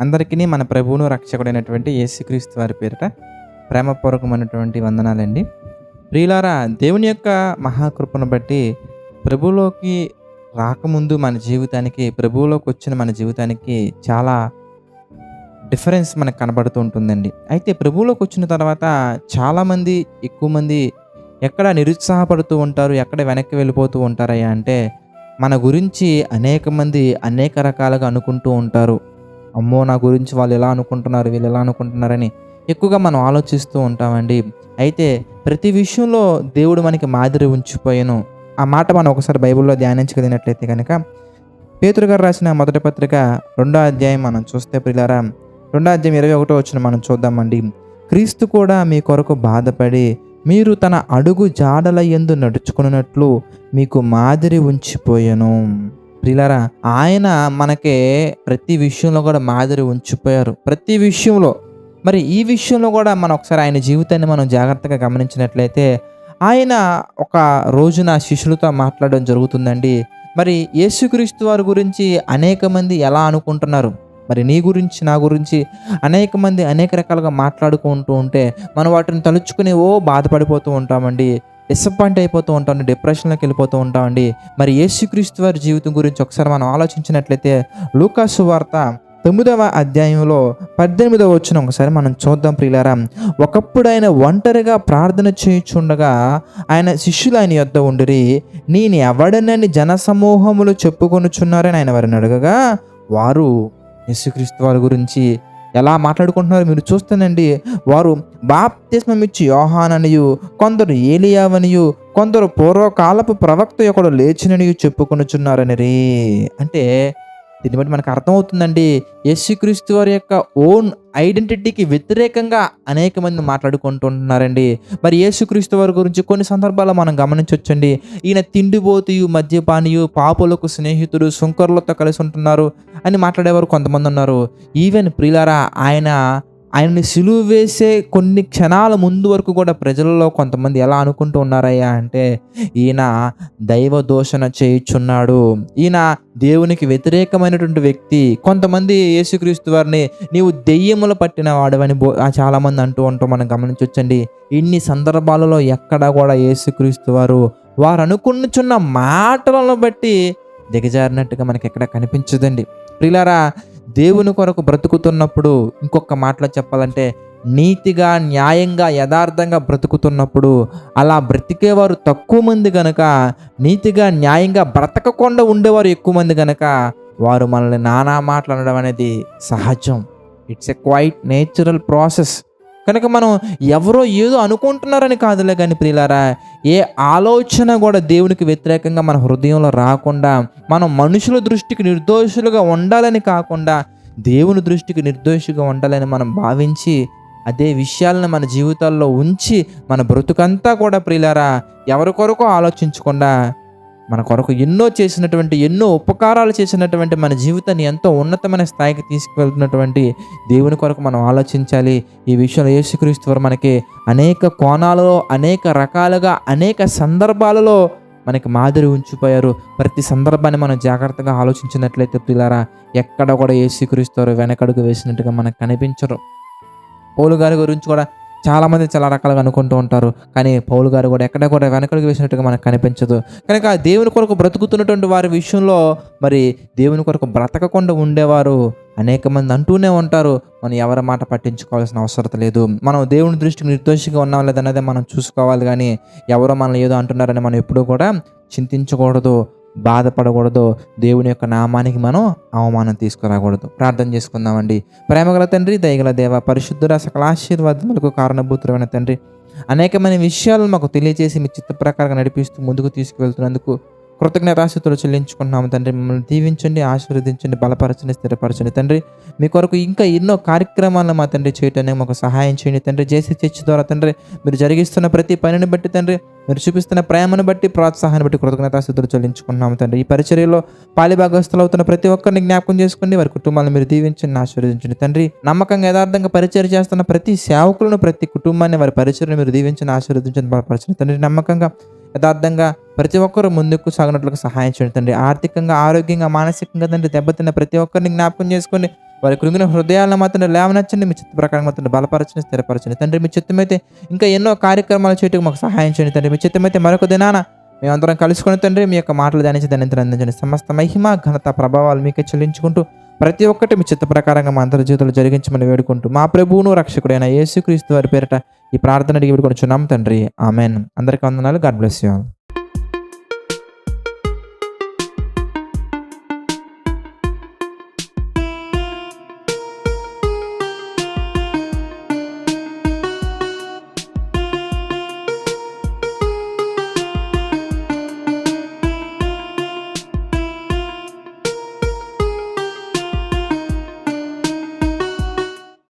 అందరికీ మన ప్రభువును రక్షకుడైనటువంటి యేసుక్రీస్తు వారి పేరిట ప్రేమపూర్వకమైనటువంటి వందనాలండి. ప్రియులారా దేవుని యొక్క మహాకృపను బట్టి ప్రభువులోకి రాకముందు మన జీవితానికి ప్రభువులోకి వచ్చిన మన జీవితానికి చాలా డిఫరెన్స్ మనకు కనబడుతూ ఉంటుందండి. అయితే ప్రభువులోకి వచ్చిన తర్వాత చాలామంది ఎక్కువ మంది ఎక్కడ నిరుత్సాహపడుతూ ఉంటారు ఎక్కడ వెనక్కి వెళ్ళిపోతూ ఉంటారయ్యా అంటే మన గురించి అనేక మంది అనేక రకాలుగా అనుకుంటూ ఉంటారు. అమ్మో నా గురించి వాళ్ళు ఎలా అనుకుంటున్నారు వీళ్ళు ఎలా అనుకుంటున్నారని ఎక్కువగా మనం ఆలోచిస్తూ ఉంటామండి. అయితే ప్రతి విషయంలో దేవుడు మనకి మాదిరి ఉంచిపోయాను. ఆ మాట మనం ఒకసారి బైబిల్లో ధ్యానించగలిగినట్లయితే కనుక పేతురు గారు రాసిన మొదటి పత్రిక రెండో అధ్యాయం మనం చూస్తే ప్రిలారా రెండో అధ్యాయం ఇరవై ఒకటో వచ్చిన మనం చూద్దామండి. క్రీస్తు కూడా మీ కొరకు బాధపడి మీరు తన అడుగు జాడల ఎందు నడుచుకున్నట్లు మీకు మాదిరి ఉంచిపోయాను. ప్రిలారా ఆయన మనకే ప్రతి విషయంలో కూడా మాదిరి ఉంచిపోయారు. ప్రతి విషయంలో మరి ఈ విషయంలో కూడా మనం ఒకసారి ఆయన జీవితాన్ని మనం జాగ్రత్తగా గమనించినట్లయితే ఆయన ఒక రోజున శిష్యులతో మాట్లాడడం జరుగుతుందండి. మరి యేసుక్రీస్తు వారి గురించి అనేక మంది ఎలా అనుకుంటున్నారు? మరి నీ గురించి నా గురించి అనేక మంది అనేక రకాలుగా మాట్లాడుకుంటూ ఉంటే మనం వాటిని తలుచుకుని ఓ బాధపడిపోతూ ఉంటామండి. డిసప్పాయింట్ అయిపోతూ ఉంటాం డిప్రెషన్లోకి వెళ్ళిపోతూ ఉంటామండి మరి యేసుక్రీస్తు వారి జీవితం గురించి ఒకసారి మనం ఆలోచించినట్లయితే లూకాసు వార్త తొమ్మిదవ అధ్యాయంలో పద్దెనిమిదవ వచ్చిన ఒకసారి మనం చూద్దాం ప్రియులారా. ఒకప్పుడు ఆయన ఒంటరిగా ప్రార్థన చేయుచుండగా ఆయన శిష్యులు ఆయన యొద్ద ఉండిరి నేను ఎవడనని జనసమూహములు చెప్పుకొనుచున్నారని ఆయన వారిని అడగగా వారు యేసుక్రీస్తు వారి గురించి ఎలా మాట్లాడుకుంటున్నారో మీరు చూస్తానండి వారు బాప్తిస్మమిచ్చి యోహాననియు కొందరు ఏలియావనియు కొందరు పూర్వకాలపు ప్రవక్త ఒకడు లేచిననియు చెప్పుకొనుచున్నారని రే అంటే దీన్ని బట్టి మనకు అర్థమవుతుందండి. యేసుక్రీస్తు వారి యొక్క ఓన్ ఐడెంటిటీకి వ్యతిరేకంగా అనేక మంది మాట్లాడుకుంటుంటున్నారండి మరి యేసుక్రీస్తు వారి గురించి కొన్ని సందర్భాల్లో మనం గమనించవచ్చండి ఈయన తిండిపోతు మద్యపానీయు పాపులకు స్నేహితుడు సుంకర్లతో కలిసి ఉంటున్నారు అని మాట్లాడేవారు కొంతమంది ఉన్నారు. ఈవెన్ ప్రిలారా ఆయన ఆయన్ని సిలువు వేసే కొన్ని క్షణాల ముందు వరకు కూడా ప్రజలలో కొంతమంది ఎలా అనుకుంటూ ఉన్నారయ్యా అంటే ఈయన దైవ దోషణ చేయుచున్నాడు. ఈయన దేవునికి వ్యతిరేకమైనటువంటి వ్యక్తి. కొంతమంది యేసుక్రీస్తు వారిని నీవు దెయ్యములు పట్టిన వాడవని బో చాలామంది అంటూ ఉంటాం మనం గమనించవచ్చండి ఇన్ని సందర్భాలలో ఎక్కడా కూడా యేసుక్రీస్తు వారు వారు అనుకున్నచున్న మాటలను బట్టి దిగజారినట్టుగా మనకి ఎక్కడ కనిపించదండి. ప్రిలారా దేవుని కొరకు బ్రతుకుతున్నప్పుడు ఇంకొక మాటలో చెప్పాలంటే నీతిగా న్యాయంగా యథార్థంగా బ్రతుకుతున్నప్పుడు అలా బ్రతికేవారు తక్కువ మంది గనక నీతిగా న్యాయంగా బ్రతకకుండా ఉండేవారు ఎక్కువ మంది గనక వారు మనల్ని నానా మాట్లాడడం అనేది సహజం. It's a quite natural process కనుక మనం ఎవరో ఏదో అనుకుంటున్నారని కాదులే కానీ ప్రియులారా ఏ ఆలోచన కూడా దేవునికి వ్యతిరేకంగా మన హృదయంలో రాకుండా మనం మనుషుల దృష్టికి నిర్దోషులుగా ఉండాలని కాకుండా దేవుని దృష్టికి నిర్దోషిగా ఉండాలని మనం భావించి అదే విషయాలను మన జీవితాల్లో ఉంచి మన బ్రతుకంతా కూడా ప్రియులారా ఎవరి కొరకు ఆలోచించకుండా మన కొరకు ఎన్నో చేసినటువంటి ఎన్నో ఉపకారాలు చేసినటువంటి మన జీవితాన్ని ఎంతో ఉన్నతమైన స్థాయికి తీసుకువెళ్తున్నటువంటి దేవుని కొరకు మనం ఆలోచించాలి. ఈ విషయంలో యేసుక్రీస్తు వారు మనకి అనేక కోణాలలో అనేక రకాలుగా అనేక సందర్భాలలో మనకి మాదిరి ఉంచిపోయారు. ప్రతి సందర్భాన్ని మనం జాగ్రత్తగా ఆలోచించినట్లయితే పిల్లరా ఎక్కడ కూడా యేసుక్రీస్తు వారు వెనకడుగు వేసినట్టుగా మనకు కనిపించరు. పౌలు గారి గురించి కూడా చాలామంది చాలా రకాలుగా అనుకుంటూ ఉంటారు. కానీ పౌలు గారు కూడా ఎక్కడ కూడా వెనకడికి వేసినట్టుగా మనకు కనిపించదు. కనుక దేవుని కొరకు బ్రతుకుతున్నటువంటి వారి విషయంలో మరి దేవుని కొరకు బ్రతకకుండా ఉండేవారు అనేక మంది అంటూనే ఉంటారు. మనం ఎవరి మాట పట్టించుకోవాల్సిన అవసరం లేదు. మనం దేవుని దృష్టికి నిర్దోషిగా ఉన్నాం లేదన్నదే మనం చూసుకోవాలి. కానీ ఎవరో మనల్ని ఏదో అంటున్నారని మనం ఎప్పుడూ కూడా చింతించకూడదు. బాధపడకూడదు. దేవుని యొక్క నామానికి మనం అవమానం తీసుకురాకూడదు. ప్రార్థన చేసుకుందామండి. ప్రేమగల తండ్రి దయగల దేవ పరిశుద్ధుర సకల ఆశీర్వాదములకు కారణభూతులమైన తండ్రి. అనేకమైన విషయాలు మాకు తెలియజేసి మీ చిత్త ప్రకారంగా నడిపిస్తూ ముందుకు తీసుకువెళ్తున్నందుకు కృతజ్ఞతాశతులు చెల్లించుకున్నాము తండ్రి. మిమ్మల్ని దీవించండి ఆశీర్వదించండి బలపరచండి స్థిరపరచండి తండ్రి. మీ కొరకు ఇంకా ఎన్నో కార్యక్రమాలను మా తండ్రి చేయటానికి మాకు సహాయం చేయండి తండ్రి. జేసీ చర్చ్ ద్వారా తండ్రి మీరు జరిగిస్తున్న ప్రతి పనిని బట్టి తండ్రి మీరు చూపిస్తున్న ప్రేమను బట్టి ప్రోత్సాహాన్ని బట్టి కృతజ్ఞతాశతులు చెల్లించుకున్నాము తండ్రి. ఈ పరిచర్యలో పాలిభాగస్తులు అవుతున్న ప్రతి ఒక్కరిని జ్ఞాపకం చేసుకోండి వారి కుటుంబాలను మీరు దీవించండి ఆశీర్వదించండి తండ్రి. నమ్మకంగా యథార్థంగా పరిచయం చేస్తున్న ప్రతి సేవకులను ప్రతి కుటుంబాన్ని వారి పరిచయం మీరు దీవించండి ఆశీర్వదించండి బలపరచండి తండ్రి. నమ్మకంగా యథార్థంగా ప్రతి ఒక్కరూ ముందుకు సాగినట్లుగా సహాయం చేయండి తండ్రి. ఆర్థికంగా ఆరోగ్యంగా మానసికంగా తండ్రి దెబ్బతిన్న ప్రతి ఒక్కరిని జ్ఞాపకం చేసుకొని వారి కృంగిన హృదయాలను మాత్రం లేవనచ్చండి. మీ చిత్త ప్రకారం మాత్రం బలపరచండి స్థిరపరచండి. తండ్రి మీ చిత్తమైతే ఇంకా ఎన్నో కార్యక్రమాలు చేయటం మాకు సహాయం చేయండి తండ్రి. మీ చిత్తమైతే మరొక దినాన మేమందరం కలుసుకుని తండ్రి మీ యొక్క మాటలు ధ్యానించి ధనంతరం అందించండి సమస్త మహిమ ఘనత ప్రభావాలు మీకే చెల్లించుకుంటూ ప్రతి ఒక్కటి మీ చిత్త ప్రకారంగా మా అందరి జీవితంలో జరిగించమని వేడుకుంటూ మా ప్రభువును రక్షకుడైన యేసుక్రీస్తు వారి పేరిట ఈ ప్రార్థన అడిగి వేడుకొని చున్నాం తండ్రి. ఆమెన్. అందరికీ వందనాలు. God bless you